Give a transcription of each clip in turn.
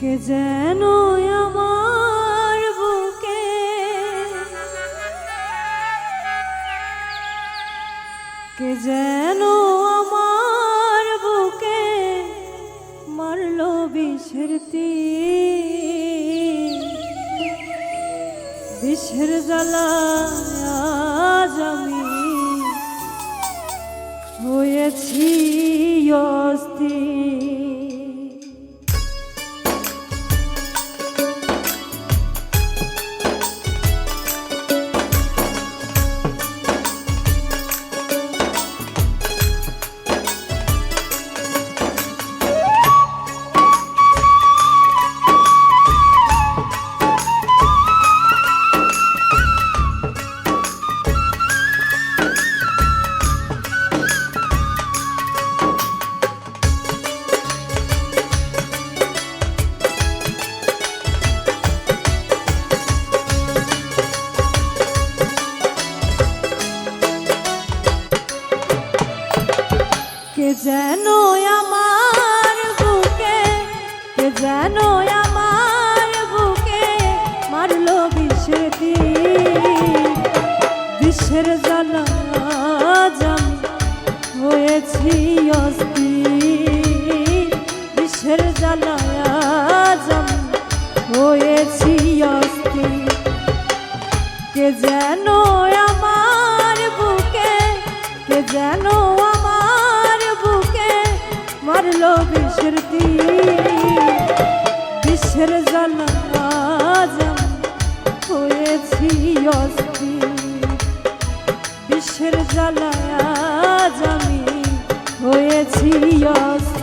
কে যেন আমার বুকে? কে যেন আমার বুকে মারলো বিষের বিষের জ্বালা আজ আমি হয়েছি অস্থির। কে যেন আমার বুকে মারলো বিষের। বিষের হয়েছি অস্থির বিষের জ্বালা হয়েছি কে যেন আমার বুকে, কে যেন মারলো বিষের বিষের জ্বালা হয়েছি অস্থির বিষের জ্বালা আমি হয়েছি অস্থির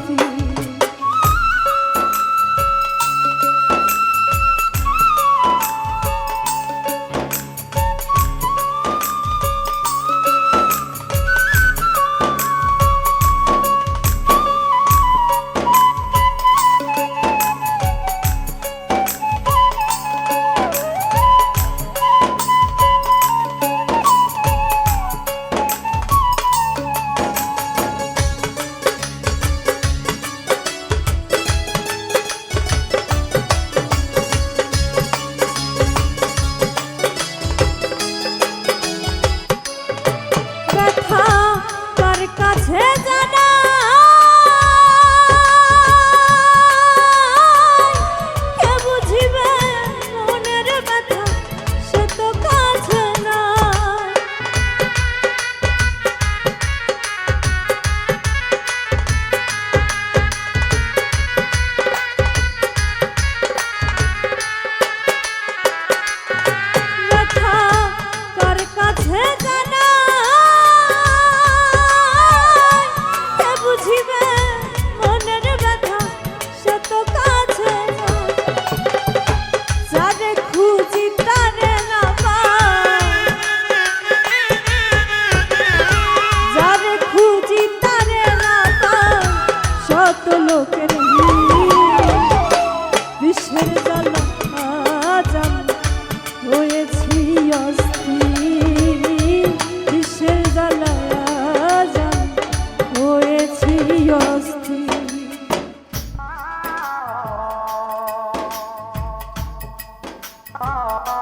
Oh.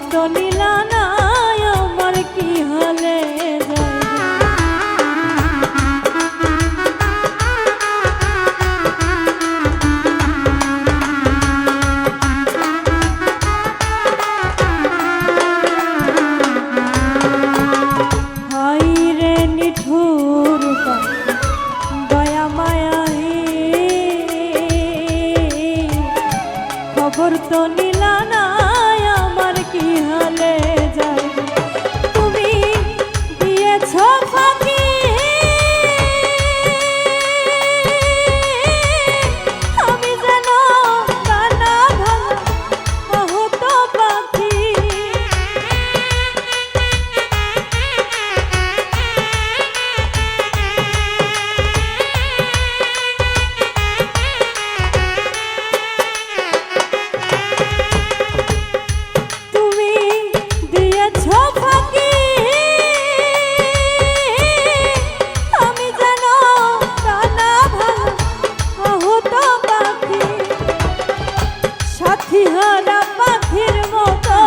খবর পাখির মতো।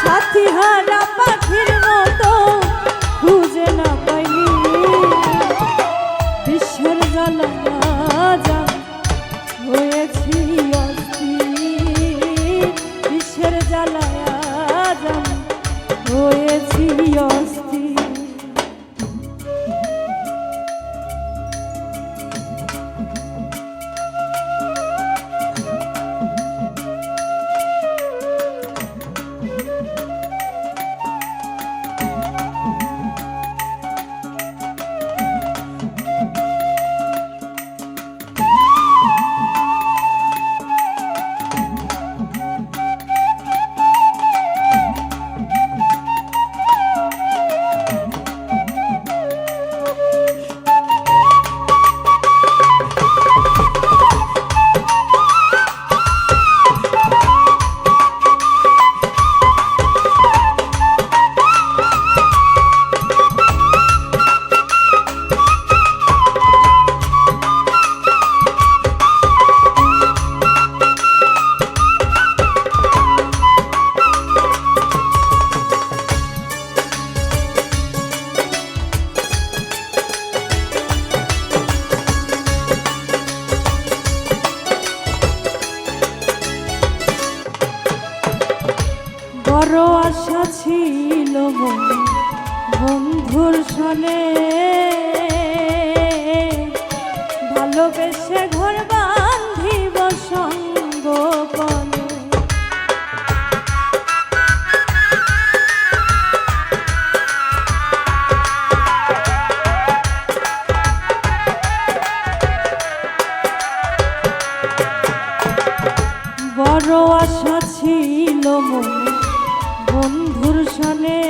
সাথী হারা পাখির মতো, খুঁজে না পাইনি। বিশ্বের জল হয়েছি বিশ্বের জ্বালায় হয়েছি অস্থির আশা ছিল বন্ধুর শোনে। ভালোবেসে ঘর বান্ধিব সঙ্গ বড় আশা বন্ধুর সনে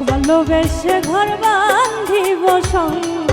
ভালোবেসে ঘর বান্ধিব সঙ্গে।